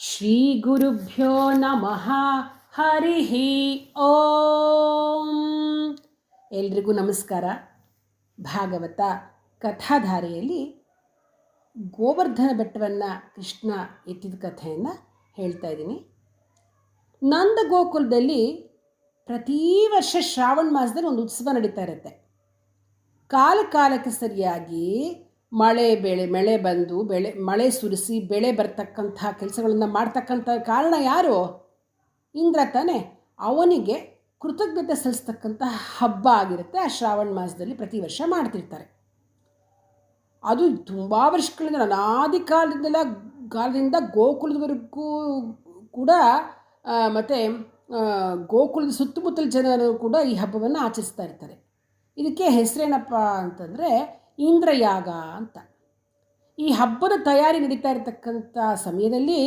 ಶ್ರೀ ಗುರುಭ್ಯೋ ನಮಃ ಹರಿ ಓಂ ಎಲ್ರಿಗೂ ನಮಸ್ಕಾರ. ಭಾಗವತ ಕಥಾಧಾರೆಯಲ್ಲಿ ಗೋವರ್ಧನ ಬೆಟ್ಟವನ್ನು ಕೃಷ್ಣ ಎತ್ತಿದ ಕಥೆಯನ್ನು ಹೇಳ್ತಾ ಇದ್ದೀನಿ. ನಂದ ಗೋಕುಲದಲ್ಲಿ ಪ್ರತಿ ವರ್ಷ ಶ್ರಾವಣ ಮಾಸದಲ್ಲಿ ಒಂದು ಉತ್ಸವ ನಡೀತಾ ಇರುತ್ತೆ. ಕಾಲಕಾಲಕ್ಕೆ ಸರಿಯಾಗಿ ಮಳೆ ಬೆಳೆ, ಮಳೆ ಬಂದು ಬೆಳೆ, ಮಳೆ ಸುರಿಸಿ ಬೆಳೆ ಬರ್ತಕ್ಕಂಥ ಕೆಲಸಗಳನ್ನು ಮಾಡ್ತಕ್ಕಂಥ ಕಾರಣ ಯಾರು? ಇಂದ್ರ ತಾನೇ. ಅವನಿಗೆ ಕೃತಜ್ಞತೆ ಸಲ್ಲಿಸ್ತಕ್ಕಂಥ ಹಬ್ಬ ಆಗಿರುತ್ತೆ. ಆ ಶ್ರಾವಣ ಮಾಸದಲ್ಲಿ ಪ್ರತಿ ವರ್ಷ ಮಾಡ್ತಿರ್ತಾರೆ. ಅದು ತುಂಬ ವರ್ಷಗಳಿಂದ, ಅನಾದಿ ಕಾಲದಿಂದೆಲ್ಲ ಕಾಲದಿಂದ ಗೋಕುಲದವರೆಗೂ ಕೂಡ ಮತ್ತು ಗೋಕುಲದ ಸುತ್ತಮುತ್ತಲ ಜನರು ಕೂಡ ಈ ಹಬ್ಬವನ್ನು ಆಚರಿಸ್ತಾ ಇರ್ತಾರೆ. ಇದಕ್ಕೆ ಹೆಸರೇನಪ್ಪ ಅಂತಂದರೆ ಇಂದ್ರಯಾಗ ಅಂತ. ಈ ಹಬ್ಬದ ತಯಾರಿ ನಡೀತಾ ಇರತಕ್ಕಂಥ ಸಮಯದಲ್ಲಿ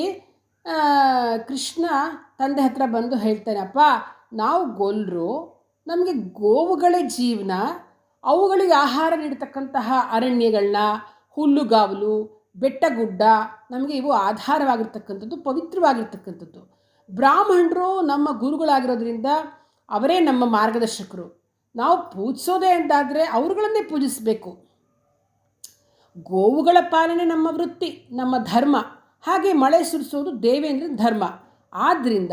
ಕೃಷ್ಣ ತಂದೆ ಹತ್ರ ಬಂದು ಹೇಳ್ತಾನೆ, ಅಪ್ಪ, ನಾವು ಗೊಲ್ಲರು ನಮಗೆ ಗೋವುಗಳೇ ಜೀವನ, ಅವುಗಳಿಗೆ ಆಹಾರ ನೀಡತಕ್ಕಂತಹ ಅರಣ್ಯಗಳನ್ನ ಹುಲ್ಲುಗಾವಲು, ಬೆಟ್ಟಗುಡ್ಡ, ನಮಗೆ ಇವು ಆಧಾರವಾಗಿರ್ತಕ್ಕಂಥದ್ದು, ಪವಿತ್ರವಾಗಿರ್ತಕ್ಕಂಥದ್ದು. ಬ್ರಾಹ್ಮಣರು ನಮ್ಮ ಗುರುಗಳಾಗಿರೋದ್ರಿಂದ ಅವರೇ ನಮ್ಮ ಮಾರ್ಗದರ್ಶಕರು. ನಾವು ಪೂಜಿಸೋದೇ ಅಂತಾದರೆ ಅವರುಗಳನ್ನೇ ಪೂಜಿಸಬೇಕು. ಗೋವುಗಳ ಪಾಲನೆ ನಮ್ಮ ವೃತ್ತಿ, ನಮ್ಮ ಧರ್ಮ. ಹಾಗೆ ಮಳೆ ಸುರಿಸೋದು ದೇವೇಂದ್ರನ ಧರ್ಮ. ಆದ್ದರಿಂದ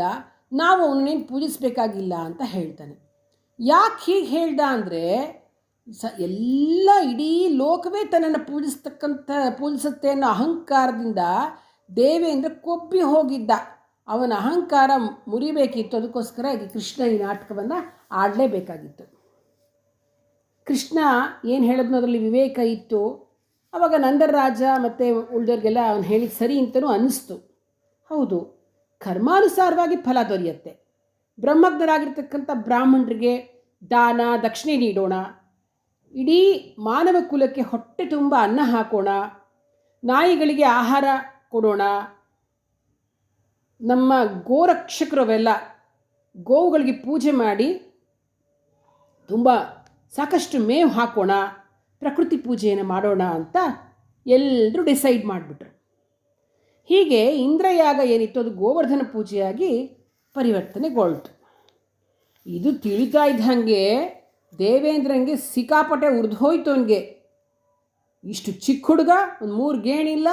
ನಾವು ಅವನನ್ನೇನು ಪೂಜಿಸಬೇಕಾಗಿಲ್ಲ ಅಂತ ಹೇಳ್ತಾನೆ. ಯಾಕೆ ಹೀಗೆ ಹೇಳ್ದ ಅಂದರೆ, ಸ ಎಲ್ಲ ಇಡೀ ಲೋಕವೇ ತನ್ನನ್ನು ಪೂಜಿಸ್ತಕ್ಕಂಥ, ಪೂಜಿಸುತ್ತೆ ಅನ್ನೋ ಅಹಂಕಾರದಿಂದ ದೇವೇಂದ್ರ ಕೊಬ್ಬಿ ಹೋಗಿದ್ದ. ಅವನ ಅಹಂಕಾರ ಮುರಿಬೇಕಿತ್ತು. ಅದಕ್ಕೋಸ್ಕರ ಈ ಕೃಷ್ಣ ಈ ನಾಟಕವನ್ನು ಆಡಲೇಬೇಕಾಗಿತ್ತು. ಕೃಷ್ಣ ಏನು ಹೇಳಿದ್ನೋ ಅದರಲ್ಲಿ ವಿವೇಕ ಇತ್ತು. ಆವಾಗ ನಂದರಾಜ ಮತ್ತು ಉಳಿದವ್ರಿಗೆಲ್ಲ ಅವನು ಹೇಳಿದ ಸರಿ ಅಂತಲೂ ಅನ್ನಿಸ್ತು ಹೌದು, ಕರ್ಮಾನುಸಾರವಾಗಿ ಫಲ ದೊರೆಯುತ್ತೆ. ಬ್ರಹ್ಮಜ್ಞರಾಗಿರ್ತಕ್ಕಂಥ ಬ್ರಾಹ್ಮಣರಿಗೆ ದಾನ, ದಕ್ಷಿಣೆ ನೀಡೋಣ. ಇಡೀ ಮಾನವ ಕುಲಕ್ಕೆ ಹೊಟ್ಟೆ ತುಂಬ ಅನ್ನ ಹಾಕೋಣ. ನಾಯಿಗಳಿಗೆ ಆಹಾರ ಕೊಡೋಣ. ನಮ್ಮ ಗೋರಕ್ಷಕರು ಅವೆಲ್ಲ ಗೋವುಗಳಿಗೆ ಪೂಜೆ ಮಾಡಿ ತುಂಬ ಸಾಕಷ್ಟು ಮೇವು ಹಾಕೋಣ. ಪ್ರಕೃತಿ ಪೂಜೆಯನ್ನು ಮಾಡೋಣ ಅಂತ ಎಲ್ಲರೂ ಡಿಸೈಡ್ ಮಾಡಿಬಿಟ್ರು. ಹೀಗೆ ಇಂದ್ರಯಾಗ ಏನಿತ್ತು ಅದು ಗೋವರ್ಧನ ಪೂಜೆಯಾಗಿ ಪರಿವರ್ತನೆಗೊಳ್ತು. ಇದು ತಿಳಿತಾ ಇದ್ದಂಗೆ ದೇವೇಂದ್ರನಿಗೆ ಸಿಕ್ಕಾಪಟ್ಟೆ ಉರಿದೋಯ್ತು ಅವನಿಗೆ. ಇಷ್ಟು ಚಿಕ್ಕ ಹುಡುಗ, ಒಂದು ಮೂರು ಗೇಣಿಲ್ಲ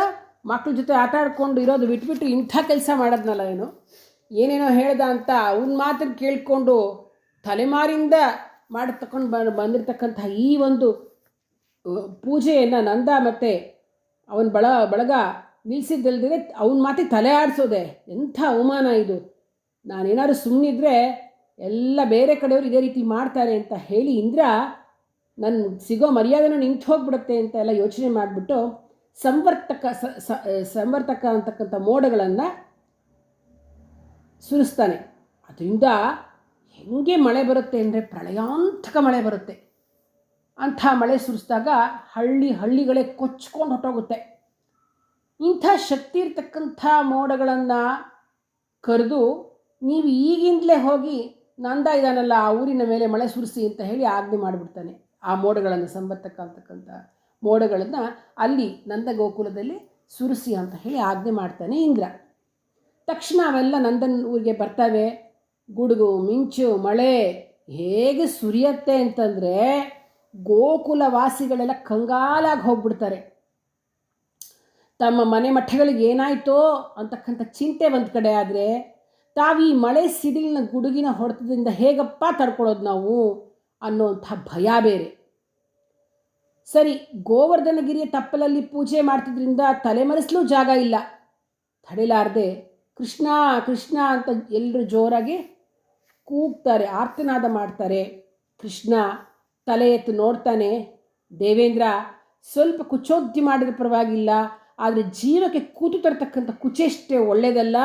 ಮಕ್ಕಳ ಜೊತೆ ಆಟ ಆಡ್ಕೊಂಡು ಇರೋದು ಬಿಟ್ಬಿಟ್ಟು ಇಂಥ ಕೆಲಸ ಮಾಡೋದ್ನಲ್ಲ ಏನು? ಏನೇನೋ ಹೇಳ್ದ ಅಂತ ಅವನ ಮಾತನ್ನು ಕೇಳಿಕೊಂಡು ತಲೆಮಾರಿಂದ ಮಾಡಿ ತಗೊಂಡು ಬ ಬಂದಿರತಕ್ಕಂಥ ಈ ಒಂದು ಪೂಜೆಯನ್ನು ನಂದ ಮತ್ತು ಅವನ ಬಳ ಬಳಗ ನಿಲ್ಲಿಸಿದ್ದಲ್ದಿದ್ರೆ ಅವನ ಮಾತಿಗೆ ತಲೆ ಆಡಿಸೋದೆ. ಎಂಥ ಅವಮಾನ ಇದು. ನಾನೇನಾದ್ರು ಸುಮ್ಮನಿದ್ರೆ ಎಲ್ಲ ಬೇರೆ ಕಡೆಯವರು ಇದೇ ರೀತಿ ಮಾಡ್ತಾರೆ ಅಂತ ಹೇಳಿ ಇಂದ್ರ ನನ್ನ ಸಿಗೋ ಮರ್ಯಾದೆನೂ ನಿಂತು ಹೋಗ್ಬಿಡುತ್ತೆ ಅಂತ ಎಲ್ಲ ಯೋಚನೆ ಮಾಡಿಬಿಟ್ಟು ಸಂವರ್ತಕ ಸಂವರ್ತಕ ಅಂತಕ್ಕಂಥ ಮೋಡಗಳನ್ನು ಸುರಿಸ್ತಾನೆ. ಅದರಿಂದ ಹೆಂಗೆ ಮಳೆ ಬರುತ್ತೆ ಅಂದರೆ ಪ್ರಳಯಾಂತಕ ಮಳೆ ಬರುತ್ತೆ. ಅಂಥ ಮಳೆ ಸುರಿಸಿದಾಗ ಹಳ್ಳಿ ಹಳ್ಳಿಗಳೇ ಕೊಚ್ಕೊಂಡು ಹೊಟ್ಟೋಗುತ್ತೆ ಇಂಥ ಶಕ್ತಿ ಇರ್ತಕ್ಕಂಥ ಮೋಡಗಳನ್ನು ಕರೆದು ನೀವು ಈಗಿಂದಲೇ ಹೋಗಿ ನಂದ ಇದಾನಲ್ಲ ಆ ಊರಿನ ಮೇಲೆ ಮಳೆ ಸುರಿಸಿ ಅಂತ ಹೇಳಿ ಆಜ್ಞೆ ಮಾಡಿಬಿಡ್ತಾನೆ. ಆ ಮೋಡಗಳನ್ನು ಸಂಬತ್ತಕ್ಕ ಅಂತಕ್ಕಂಥ ಮೋಡಗಳನ್ನು ಅಲ್ಲಿ ನಂದ ಗೋಕುಲದಲ್ಲಿ ಸುರಿಸಿ ಅಂತ ಹೇಳಿ ಆಜ್ಞೆ ಮಾಡ್ತಾನೆ ಇಂದ್ರ. ತಕ್ಷಣ ಅವೆಲ್ಲ ನಂದನ್ ಊರಿಗೆ ಬರ್ತವೆ. ಗುಡುಗು, ಮಿಂಚು, ಮಳೆ ಹೇಗೆ ಸುರಿಯತ್ತೆ ಅಂತಂದರೆ ಗೋಕುಲ ವಾಸಿಗಳೆಲ್ಲ ಕಂಗಾಲಾಗಿ ಹೋಗ್ಬಿಡ್ತಾರೆ. ತಮ್ಮ ಮನೆ ಮಠಗಳಿಗೆ ಏನಾಯ್ತೋ ಅಂತಕ್ಕಂಥ ಚಿಂತೆ ಒಂದು ಕಡೆ ಆದರೆ ತಾವು ಈ ಮಳೆ ಸಿಡಿಲಿನ ಗುಡುಗಿನ ಹೊಡೆತದಿಂದ ಹೇಗಪ್ಪ ತಡ್ಕೊಳ್ಳೋದು ನಾವು ಅನ್ನೋಂಥ ಭಯ ಬೇರೆ. ಸರಿ, ಗೋವರ್ಧನಗಿರಿಯ ತಪ್ಪಲಲ್ಲಿ ಪೂಜೆ ಮಾಡ್ತಿದ್ರಿಂದ ತಲೆಮರೆಸಲು ಜಾಗ ಇಲ್ಲ. ತಡೆಲಾರದೆ ಕೃಷ್ಣ ಕೃಷ್ಣ ಅಂತ ಎಲ್ಲರೂ ಜೋರಾಗಿ ಕೂಗ್ತಾರೆ, ಆರ್ತನಾದ ಮಾಡ್ತಾರೆ. ಕೃಷ್ಣ ತಲೆ ಎತ್ತು ನೋಡ್ತಾನೆ, ದೇವೇಂದ್ರ, ಸ್ವಲ್ಪ ಕುಚೋದ್ಯ ಮಾಡಿದ ಪರವಾಗಿಲ್ಲ, ಆದರೆ ಜೀವಕ್ಕೆ ಕೂತು ತರ್ತಕ್ಕಂಥ ಕುಚೆಷ್ಟೇ ಒಳ್ಳೆಯದಲ್ಲ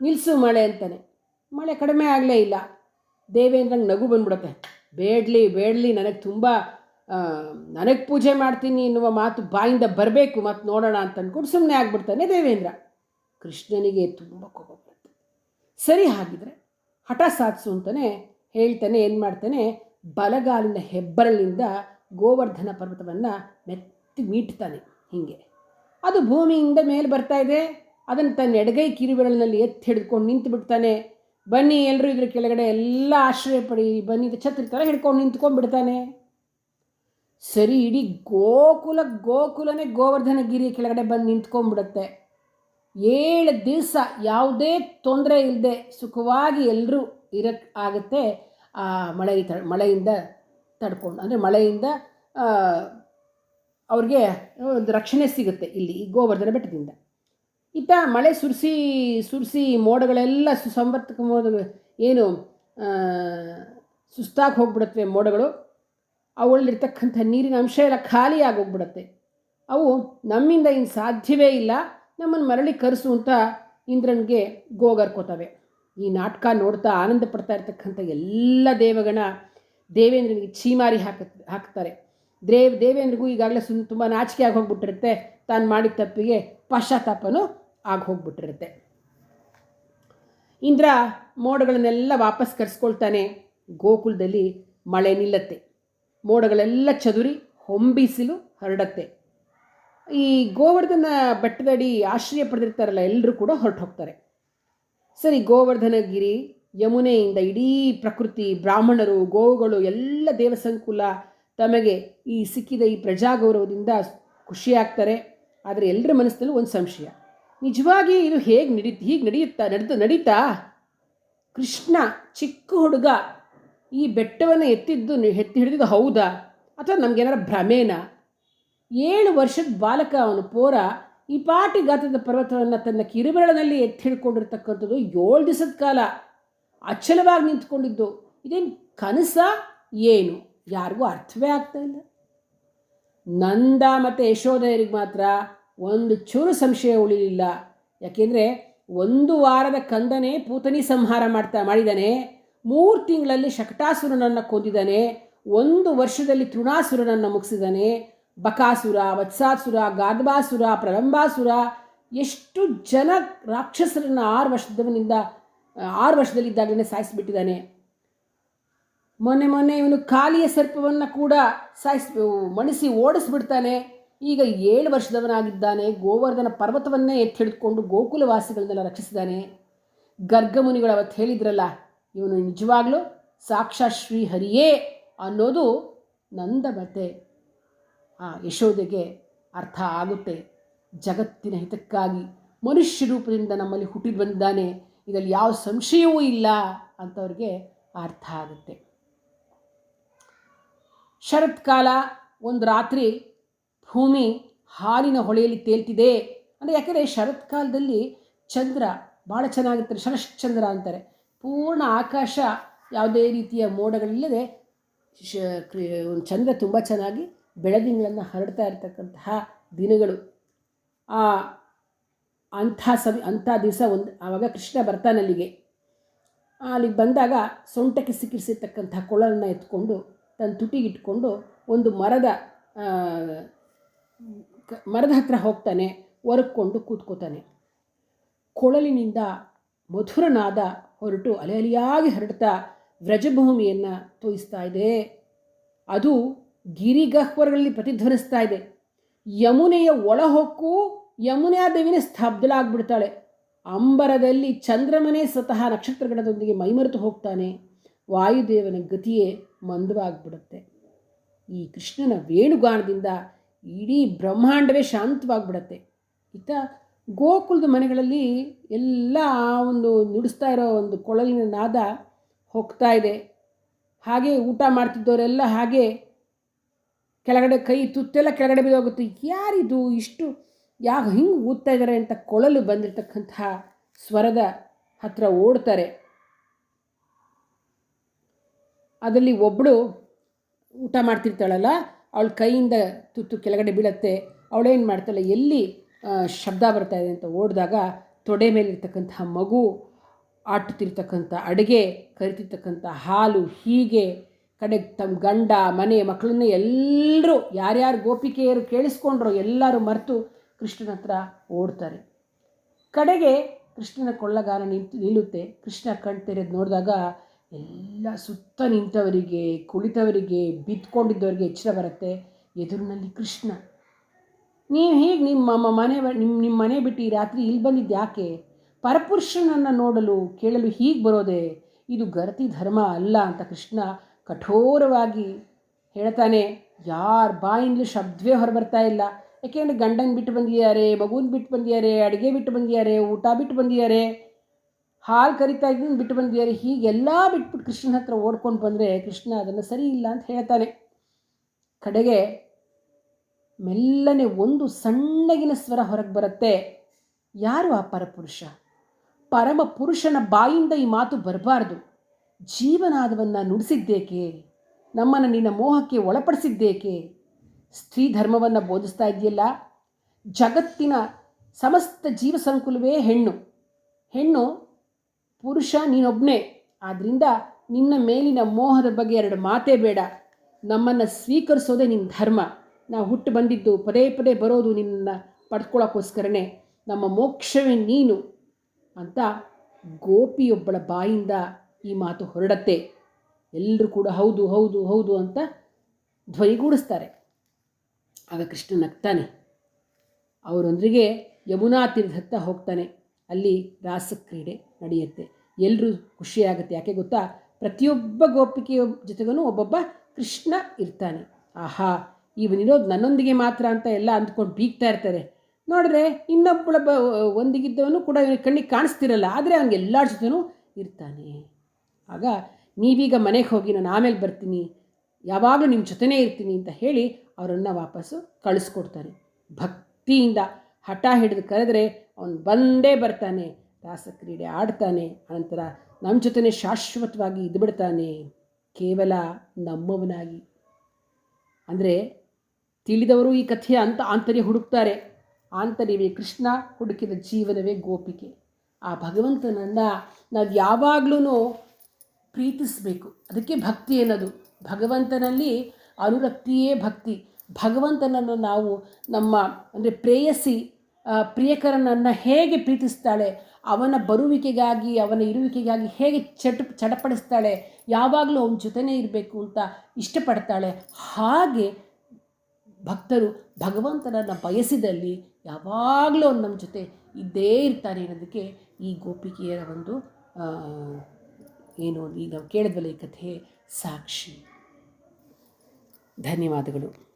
ನಿಲ್ಲಿಸು ಮಳೆ ಅಂತಾನೆ. ಮಳೆ ಕಡಿಮೆ ಆಗಲೇ ಇಲ್ಲ. ದೇವೇಂದ್ರಂಗೆ ನಗು ಬಂದ್ಬಿಡುತ್ತೆ. ಬೇಡಲಿ ಬೇಡಲಿ, ನನಗೆ ತುಂಬ ನನಗೆ ಪೂಜೆ ಮಾಡ್ತೀನಿ ಎನ್ನುವ ಮಾತು ಬಾಯಿಂದ ಬರಬೇಕು ಮತ್ತು ನೋಡೋಣ ಅಂತ ಅಂದ್ಕೊಂಡು ಸುಮ್ಮನೆ ಆಗ್ಬಿಡ್ತಾನೆ ದೇವೇಂದ್ರ. ಕೃಷ್ಣನಿಗೆ ತುಂಬ ಕೋಪ ಬರುತ್ತೆ. ಸರಿ ಹಾಗಿದ್ರೆ ಹಠ ಸಾಧಿಸು ಅಂತಲೇ ಹೇಳ್ತಾನೆ, ಏನು ಮಾಡ್ತಾನೆ ಬಲಗಾಲಿನ ಹೆಬ್ಬರಳಿನಿಂದ ಗೋವರ್ಧನ ಪರ್ವತವನ್ನು ಮೆತ್ತಿ ಮೀಟ್ತಾನೆ ಹೀಗೆ. ಅದು ಭೂಮಿಯಿಂದ ಮೇಲೆ ಬರ್ತಾ ಇದೆ. ಅದನ್ನು ತನ್ನ ಎಡಗೈ ಕಿರುಬೆರಳಿನಲ್ಲಿ ಎತ್ತಿ ಹಿಡ್ಕೊಂಡು ನಿಂತು ಬಿಡ್ತಾನೆ. ಬನ್ನಿ ಎಲ್ಲರೂ ಇದ್ರ ಕೆಳಗಡೆ ಎಲ್ಲ ಆಶ್ರಯ ಪಡಿ, ಬನ್ನಿ ಛತ್ರಿ ಥರ ಹಿಡ್ಕೊಂಡು ನಿಂತ್ಕೊಂಡು ಬಿಡ್ತಾನೆ. ಸರಿ, ಇಡೀ ಗೋಕುಲ, ಗೋಕುಲನೇ ಗೋವರ್ಧನ ಗಿರಿಯ ಕೆಳಗಡೆ ಬಂದು ನಿಂತ್ಕೊಂಡ್ಬಿಡುತ್ತೆ ಏಳು ದಿವಸ ಯಾವುದೇ ತೊಂದರೆ ಇಲ್ಲದೆ ಸುಖವಾಗಿ ಎಲ್ಲರೂ ಇರಕ್ಕೆ ಆಗುತ್ತೆ. ಆ, ಮಳೆ ತ, ಮಳೆಯಿಂದ ತಡ್ಕೊಂಡು, ಅಂದರೆ ಮಳೆಯಿಂದ ಅವ್ರಿಗೆ ಒಂದು ರಕ್ಷಣೆ ಸಿಗುತ್ತೆ ಇಲ್ಲಿ ಈ ಗೋವರ್ಧನ ಬೆಟ್ಟದಿಂದ. ಇತ್ತ ಮಳೆ ಸುರಿಸಿ ಸುರಿಸಿ ಮೋಡಗಳೆಲ್ಲ ಸುಸಂವರ್ತಕ ಮೋಡ ಏನು ಸುಸ್ತಾಗಿ ಹೋಗ್ಬಿಡುತ್ತವೆ ಮೋಡಗಳು ಅವುಗಳಲ್ಲಿರ್ತಕ್ಕಂಥ ನೀರಿನ ಅಂಶ ಎಲ್ಲ ಖಾಲಿಯಾಗಿ ಹೋಗ್ಬಿಡುತ್ತೆ ಅವು ನಮ್ಮಿಂದ ಇನ್ನು ಸಾಧ್ಯವೇ ಇಲ್ಲ ನಮ್ಮನ್ನು ಮರಳಿ ಕರೆಸು ಅಂತ ಇಂದ್ರನಿಗೆ ಗೋಗರ್ಕೋತವೆ ಈ ನಾಟಕ ನೋಡ್ತಾ ಆನಂದ ಪಡ್ತಾ ಇರ್ತಕ್ಕಂಥ ಎಲ್ಲ ದೇವಗಣ ದೇವೇಂದ್ರನಿಗೆ ಛೀಮಾರಿ ಹಾಕ, ಹಾಕ್ತಾರೆ. ದೇವ್, ದೇವೇಂದ್ರಿಗೂ ಈಗಾಗಲೇ ಸುಮ್ ತುಂಬ ನಾಚಿಕೆ ಆಗಿ ಹೋಗ್ಬಿಟ್ಟಿರುತ್ತೆ ತಾನು ಮಾಡಿದ ತಪ್ಪಿಗೆ ಪಶ್ಚಾತ್ತಾಪನೂ ಆಗಿ ಹೋಗ್ಬಿಟ್ಟಿರುತ್ತೆ ಇಂದ್ರ ಮೋಡಗಳನ್ನೆಲ್ಲ ವಾಪಸ್ ಕರೆಸ್ಕೊಳ್ತಾನೆ. ಗೋಕುಲದಲ್ಲಿ ಮಳೆ ನಿಲ್ಲತ್ತೆ. ಮೋಡಗಳೆಲ್ಲ ಚದುರಿ ಹೊಂಬಿಸಿಲು ಹರಡತ್ತೆ. ಈ ಗೋವರ್ಧನ ಬೆಟ್ಟದಡಿ ಆಶ್ರಯ ಪಡೆದಿರ್ತಾರಲ್ಲ ಎಲ್ಲರೂ ಕೂಡ ಹೊರಟು ಹೋಗ್ತಾರೆ ಸರಿ ಗೋವರ್ಧನಗಿರಿ ಯಮುನೆಯಿಂದ ಇಡೀ ಪ್ರಕೃತಿ, ಬ್ರಾಹ್ಮಣರು, ಗೋವುಗಳು, ಎಲ್ಲ ದೇವಸಂಕುಲ ತಮಗೆ ಈ ಸಿಕ್ಕಿದ ಈ ಪ್ರಜಾಗೌರವದಿಂದ ಖುಷಿಯಾಗ್ತಾರೆ. ಆದರೆ ಎಲ್ಲರ ಮನಸ್ಸಲ್ಲೂ ಒಂದು ಸಂಶಯ. ನಿಜವಾಗಿ ಇದು ಹೇಗೆ ನಡೀತ, ಹೀಗೆ ನಡೆಯುತ್ತಾ ನಡೆದು, ನಡೀತಾ? ಕೃಷ್ಣ ಚಿಕ್ಕ ಹುಡುಗ ಈ ಬೆಟ್ಟವನ್ನು ಎತ್ತಿದ್ದು, ಎತ್ತಿ ಹಿಡಿದಿದ್ದು ಹೌದಾ? ಅಥವಾ ನಮಗೇನಾರ ಭ್ರಮೇನ? ಏಳು ವರ್ಷದ ಬಾಲಕ ಅವನು ಪೋರ ಈ ಪಾಟಿ ಗಾತ್ರದ ಪರ್ವತವನ್ನು ತನ್ನ ಕಿರುಬೆರಳಿನಲ್ಲಿ ಎತ್ತಿ ಹಿಡ್ಕೊಂಡಿರ್ತಕ್ಕಂಥದ್ದು ಏಳು ದಿವಸದ ಕಾಲ ಅಚಲವಾಗಿ ನಿಂತ್ಕೊಂಡಿದ್ದು. ಇದೇನು ಕನಸ? ಏನು? ಯಾರಿಗೂ ಅರ್ಥವೇ ಆಗ್ತಾ ಇಲ್ಲ. ನಂದ ಮತ್ತು ಯಶೋಧಯರಿಗೆ ಮಾತ್ರ ಒಂದು ಚೂರು ಸಂಶಯ ಉಳಿಲಿಲ್ಲ. ಯಾಕೆಂದರೆ ಒಂದು ವಾರದ ಕಂದನೇ ಪೂತನಿ ಸಂಹಾರ ಮಾಡ್ತಾ ಮಾಡಿದ್ದಾನೆ ಮೂರು ತಿಂಗಳಲ್ಲಿ ಶಕಟಾಸುರನನ್ನು ಕೊಂದಿದ್ದಾನೆ ಒಂದು ವರ್ಷದಲ್ಲಿ ತೃಣಾಸುರನನ್ನು ಮುಗಿಸಿದ್ದಾನೆ ಬಕಾಸುರ, ವತ್ಸಾಸುರ, ಗಾದ್ಬಾಸುರ, ಪ್ರಲಂಬಾಸುರ, ಎಷ್ಟು ಜನ ರಾಕ್ಷಸರನ್ನು ಆರು ವರ್ಷದವನಿಂದ ಆರು ವರ್ಷದಲ್ಲಿದ್ದಾಗಲೇ ಸಾಯಿಸಿಬಿಟ್ಟಿದ್ದಾನೆ. ಮೊನ್ನೆ ಮೊನ್ನೆ ಇವನು ಕಾಲಿಯ ಸರ್ಪವನ್ನು ಕೂಡ ಸಾಯಿಸ್ ಮಣಿಸಿ ಓಡಿಸ್ಬಿಡ್ತಾನೆ. ಈಗ ಏಳು ವರ್ಷದವನಾಗಿದ್ದಾನೆ. ಗೋವರ್ಧನ ಪರ್ವತವನ್ನೇ ಎತ್ತಿ ಹಿಡಿದುಕೊಂಡು ಗೋಕುಲವಾಸಿಗಳನ್ನೆಲ್ಲ ರಕ್ಷಿಸಿದ್ದಾನೆ ಗರ್ಗಮುನಿಗಳು ಅವತ್ತು ಹೇಳಿದ್ರಲ್ಲ, ಇವನು ನಿಜವಾಗ್ಲೂ ಸಾಕ್ಷಾತ್ ಶ್ರೀಹರಿಯೇ ಅನ್ನೋದು ನಂದ ಮತ್ತೆ ಆ ಯಶೋದೆಗೆ ಅರ್ಥ ಆಗುತ್ತೆ. ಜಗತ್ತಿನ ಹಿತಕ್ಕಾಗಿ ಮನುಷ್ಯ ರೂಪದಿಂದ ನಮ್ಮಲ್ಲಿ ಹುಟ್ಟಿ ಬಂದಿದ್ದಾನೆ ಇದರಲ್ಲಿ ಯಾವ ಸಂಶಯವೂ ಇಲ್ಲ ಅಂತವ್ರಿಗೆ ಅರ್ಥ ಆಗುತ್ತೆ. ಶರತ್ಕಾಲ ಒಂದು ರಾತ್ರಿ ಭೂಮಿ ಹಾಲಿನ ಹೊಳೆಯಲ್ಲಿ ತೇಲ್ತಿದೆ ಅಂದರೆ ಯಾಕೆಂದರೆ ಶರತ್ಕಾಲದಲ್ಲಿ ಚಂದ್ರ ಭಾಳ ಚೆನ್ನಾಗಿರ್ತಾರೆ, ಶರಶ್ಚಂದ್ರ ಅಂತಾರೆ. ಪೂರ್ಣ ಆಕಾಶ ಯಾವುದೇ ರೀತಿಯ ಮೋಡಗಳಿಲ್ಲದೆ ಶ ಒಂದು ಚಂದ್ರ ತುಂಬ ಚೆನ್ನಾಗಿ ಬೆಳದಿಂಗಳನ್ನು ಹರಡ್ತಾ ಇರತಕ್ಕಂತಹ ದಿನಗಳು. ಆ ಅಂಥ ಸವಿ ಅಂಥ ದಿವಸ ಒಂದು, ಆವಾಗ ಕೃಷ್ಣ ಬರ್ತಾನೆ ಅಲ್ಲಿಗೆ. ಅಲ್ಲಿಗೆ ಬಂದಾಗ ಸೊಂಟಕ್ಕೆ ಸಿಕ್ಕಿರಿಸಿರ್ತಕ್ಕಂಥ ಕೊಳಲನ್ನು ಎತ್ಕೊಂಡು ತನ್ನ ತುಟಿಗಿಟ್ಕೊಂಡು ಒಂದು ಮರದ ಮರದ ಹತ್ರ ಹೋಗ್ತಾನೆ ಒರಕ್ಕೊಂಡು ಕೂತ್ಕೋತಾನೆ. ಕೊಳಲಿನಿಂದ ಮಧುರನಾದ ಹೊರಟು ಅಲೆ ಅಲೆಯಾಗಿ ಹರಡ್ತಾ ವ್ರಜಭೂಮಿಯನ್ನು ತೋಯಿಸ್ತಾ ಇದೆ. ಅದು ಗಿರಿಗಹ್ವರಗಳಲ್ಲಿ ಪ್ರತಿಧ್ವನಿಸ್ತಾ ಇದೆ. ಯಮುನೆಯ ಒಳಹೊಕ್ಕು ಯಮುನೆಯ ದೇವಿನ ಸ್ತಬ್ಧಲಾಗ್ಬಿಡ್ತಾಳೆ ಅಂಬರದಲ್ಲಿ ಚಂದ್ರಮನೇ ಸ್ವತಃ ನಕ್ಷತ್ರಗಣದೊಂದಿಗೆ ಮೈಮರೆತು ಹೋಗ್ತಾನೆ. ವಾಯುದೇವನ ಗತಿಯೇ ಮಂದವಾಗ್ಬಿಡುತ್ತೆ. ಈ ಕೃಷ್ಣನ ವೇಣುಗಾನದಿಂದ ಇಡೀ ಬ್ರಹ್ಮಾಂಡವೇ ಶಾಂತವಾಗಿಬಿಡತ್ತೆ. ಈತ ಗೋಕುಲದ ಮನೆಗಳಲ್ಲಿ ಎಲ್ಲ ಆ ಒಂದು ನುಡಿಸ್ತಾ ಇರೋ ಒಂದು ಕೊಳಲಿನ ನಾದ ಹೋಗ್ತಾ ಇದೆ. ಹಾಗೆ ಊಟ ಮಾಡ್ತಿದ್ದವರೆಲ್ಲ ಹಾಗೆ ಕೆಳಗಡೆ ಕೈ ತುತ್ತೆಲ್ಲ ಕೆಳಗಡೆ ಬಿದ್ದೋಗುತ್ತೆ. ಯಾರಿದು ಇಷ್ಟು ಯಾಕೆ ಹಿಂಗೆ ಊದ್ತಾ ಇದ್ದಾರೆ ಅಂತ ಕೊಳಲು ಬಂದಿರತಕ್ಕಂತಹ ಸ್ವರದ ಹತ್ರ ಓಡ್ತಾರೆ. ಅದರಲ್ಲಿ ಒಬ್ಬಳು ಊಟ ಮಾಡ್ತಿರ್ತಾಳಲ್ಲ, ಅವಳ ಕೈಯಿಂದ ತುತ್ತು ಕೆಳಗಡೆ ಬೀಳತ್ತೆ. ಅವಳೇನು ಮಾಡ್ತಾಳೆ, ಎಲ್ಲಿ ಶಬ್ದ ಬರ್ತಾ ಇದೆ ಅಂತ ಓಡಿದಾಗ ತೊಡೆ ಮೇಲಿರ್ತಕ್ಕಂತಹ ಮಗು ಆಟುತ್ತಿರ್ತಕ್ಕಂಥ ಅಡುಗೆ ಕರಿತಿರ್ತಕ್ಕಂಥ ಹಾಲು ಹೀಗೆ ಕಡೆಗೆ ತಮ್ಮ ಗಂಡ, ಮನೆ ಮಕ್ಕಳನ್ನ ಎಲ್ಲರೂ ಯಾರ್ಯಾರು ಗೋಪಿಕೆಯರು ಕೇಳಿಸ್ಕೊಂಡ್ರು ಎಲ್ಲರೂ ಮರೆತು ಕೃಷ್ಣನ ಹತ್ರ ಓಡ್ತಾರೆ. ಕಡೆಗೆ ಕೃಷ್ಣನ ಕೊಳ್ಳಗಾನ ನಿಂತು ನಿಲ್ಲುತ್ತೆ. ಕೃಷ್ಣ ಕಣ್ ತೆರೆದು ನೋಡಿದಾಗ ಎಲ್ಲ ಸುತ್ತ ನಿಂತವರಿಗೆ, ಕುಳಿತವರಿಗೆ, ಬಿದ್ಕೊಂಡಿದ್ದವರಿಗೆ ಎಚ್ಚರ ಬರುತ್ತೆ. ಎದುರಿನಲ್ಲಿ ಕೃಷ್ಣ. ನೀವು ಹೀಗೆ ನಿಮ್ಮ ಮನೆ ನಿಮ್ಮ ನಿಮ್ಮ ಮನೆ ಬಿಟ್ಟು ಈ ರಾತ್ರಿ ಇಲ್ಲಿ ಬಂದಿದ್ದು ಯಾಕೆ? ಪರಪುರುಷನನ್ನು ನೋಡಲು, ಕೇಳಲು ಹೀಗೆ ಬರೋದೆ? ಇದು ಗರತಿ ಧರ್ಮ ಅಲ್ಲ ಅಂತ ಕೃಷ್ಣ ಕಠೋರವಾಗಿ ಹೇಳ್ತಾನೆ, ಯಾರ ಬಾಯಿಂದಲೂ ಶಬ್ದವೇ ಹೊರಬರ್ತಾ ಇಲ್ಲ. ಯಾಕೆಂದರೆ ಗಂಡನ ಬಿಟ್ಟು ಬಂದಿದ್ದಾರೆ, ಮಗುನ ಬಿಟ್ಟು ಬಂದಿದ್ದಾರೆ, ಅಡುಗೆ ಬಿಟ್ಟು ಬಂದಿದ್ದಾರೆ, ಊಟ ಬಿಟ್ಟು ಬಂದಿದ್ದಾರೆ. ಹಾಲು ಕರಿತಾ ಇದ್ದೀನಿ ಬಿಟ್ಟು ಬಂದಿದ್ದಾರೆ. ಹೀಗೆಲ್ಲ ಬಿಟ್ಬಿಟ್ಟು ಕೃಷ್ಣನ ಹತ್ರ ಓಡ್ಕೊಂಡು ಬಂದರೆ ಕೃಷ್ಣ ಅದನ್ನು ಸರಿ ಇಲ್ಲ ಅಂತ ಹೇಳ್ತಾನೆ. ಕಡೆಗೆ ಮೆಲ್ಲನೆ ಒಂದು ಸಣ್ಣಗಿನ ಸ್ವರ ಹೊರಗೆ ಬರುತ್ತೆ. ಯಾರು ಆ ಪರಪುರುಷ? ಪರಮ ಪುರುಷನ ಬಾಯಿಂದ ಈ ಮಾತು ಬರಬಾರ್ದು. ಜೀವನಾದವನ್ನು ನುಡಿಸಿದ್ದೇಕೆ? ನಮ್ಮನ್ನು ನಿನ್ನ ಮೋಹಕ್ಕೆ ಒಳಪಡಿಸಿದ್ದೇಕೆ? ಸ್ತ್ರೀ ಧರ್ಮವನ್ನು ಬೋಧಿಸ್ತಾ ಇದೆಯಲ್ಲ ಜಗತ್ತಿನ ಸಮಸ್ತ ಜೀವ ಸಂಕುಲವೇ ಹೆಣ್ಣು. ಹೆಣ್ಣು ಪುರುಷ ನೀನೊಬ್ಬನೇ ಆದ್ದರಿಂದ ನಿನ್ನ ಮೇಲಿನ ಮೋಹದ ಬಗ್ಗೆ ಎರಡು ಮಾತೇ ಬೇಡ. ನಮ್ಮನ್ನು ಸ್ವೀಕರಿಸೋದೇ ನಿನ್ನ ಧರ್ಮ. ನಾವು ಹುಟ್ಟು ಬಂದಿದ್ದು ಪದೇ ಪದೇ ಬರೋದು ನಿನ್ನ ಪಡ್ಕೊಳ್ಳೋಕ್ಕೋಸ್ಕರನೇ ನಮ್ಮ ಮೋಕ್ಷವೇ ನೀನು ಅಂತ ಗೋಪಿಯೊಬ್ಬಳ ಬಾಯಿಂದ ಈ ಮಾತು ಹೊರಡತ್ತೆ. ಎಲ್ಲರೂ ಕೂಡ ಹೌದು ಹೌದು ಹೌದು ಅಂತ ಧ್ವನಿಗೂಡಿಸ್ತಾರೆ. ಆಗ ಕೃಷ್ಣ ನಗ್ತಾನೆ. ಅವರೊಂದಿಗೆ ಯಮುನಾ ತೀರ್ಥತ್ತ ಹೋಗ್ತಾನೆ. ಅಲ್ಲಿ ರಾಸಕ್ರೀಡೆ ನಡೆಯುತ್ತೆ. ಎಲ್ಲರೂ ಖುಷಿಯಾಗುತ್ತೆ. ಯಾಕೆ ಗೊತ್ತಾ? ಪ್ರತಿಯೊಬ್ಬ ಗೋಪಿಕೆಯ ಜೊತೆಗೂ ಒಬ್ಬೊಬ್ಬ ಕೃಷ್ಣ ಇರ್ತಾನೆ. ಆಹಾ ಇವನಿರೋದು ನನ್ನೊಂದಿಗೆ ಮಾತ್ರ ಅಂತ ಎಲ್ಲ ಅಂದ್ಕೊಂಡು ಬೀಗ್ತಾ ಇರ್ತಾರೆ. ನೋಡಿದ್ರೆ ಇನ್ನೊಬ್ಬಳ ಬ, ಒಂದಿಗಿದ್ದವನು ಕೂಡ ಇವನಿಗೆ ಕಣ್ಣಿಗೆ ಕಾಣಿಸ್ತಿರಲ್ಲ. ಆದರೆ ಅವ್ನಿಗೆ ಎಲ್ಲರ ಜೊತೆನೂ ಇರ್ತಾನೆ. ಆಗ ನೀವೀಗ ಮನೆಗೆ ಹೋಗಿ ನಾನು ಆಮೇಲೆ ಬರ್ತೀನಿ, ಯಾವಾಗಲೂ ನಿಮ್ಮ ಜೊತೆನೇ ಇರ್ತೀನಿ ಅಂತ ಹೇಳಿ ಅವರನ್ನು ವಾಪಸ್ಸು ಕಳಿಸ್ಕೊಡ್ತಾನೆ ಭಕ್ತಿಯಿಂದ ಹಠ ಹಿಡಿದು ಕರೆದರೆ ಅವನು ಬಂದೇ ಬರ್ತಾನೆ ರಾಸಕ್ರೀಡೆ ಆಡ್ತಾನೆ ಅನಂತರ ನಮ್ಮ ಜೊತೆನೇ ಶಾಶ್ವತವಾಗಿ ಇದ್ಬಿಡ್ತಾನೆ ಕೇವಲ ನಮ್ಮವನಾಗಿ. ಅಂದರೆ ತಿಳಿದವರು ಈ ಕಥೆಯ ಅಂತ ಆಂತರ್ಯ ಹುಡುಕ್ತಾರೆ. ಆಂತರ್ಯವೇ ಕೃಷ್ಣ ಹುಡುಕಿದ ಜೀವನವೇ ಗೋಪಿಕೆ. ಆ ಭಗವಂತನನ್ನು ನಾವು ಯಾವಾಗಲೂ ಪ್ರೀತಿಸಬೇಕು. ಅದಕ್ಕೆ ಭಕ್ತಿ ಅನ್ನೋದು ಭಗವಂತನಲ್ಲಿ ಅನುರಕ್ತಿಯೇ ಭಕ್ತಿ. ಭಗವಂತನನ್ನು ನಾವು ನಮ್ಮ, ಅಂದರೆ ಪ್ರೇಯಸಿ ಪ್ರಿಯಕರನನ್ನು ಹೇಗೆ ಪ್ರೀತಿಸ್ತಾಳೆ? ಅವನ ಬರುವಿಕೆಗಾಗಿ, ಅವನ ಇರುವಿಕೆಗಾಗಿ ಹೇಗೆ ಚಟ ಚಟಪಡಿಸ್ತಾಳೆ ಯಾವಾಗಲೂ ಅವನ ಜೊತೆನೇ ಇರಬೇಕು ಅಂತ ಇಷ್ಟಪಡ್ತಾಳೆ. ಹಾಗೆ ಭಕ್ತರು ಭಗವಂತನನ್ನು ಬಯಸಿದಲ್ಲಿ ಯಾವಾಗಲೂ ನಮ್ಮ ಜೊತೆ ಇದ್ದೇ ಇರ್ತಾರೆ ಅನ್ನೋದಕ್ಕೆ ಈ ಗೋಪಿಕೆಯರ ಒಂದು ಏನು ಈಗ ನಾವು ಕೇಳಿದ್ವಲ್ಲ ಈ ಕಥೆ? ಸಾಕ್ಷಿ. ಧನ್ಯವಾದಗಳು.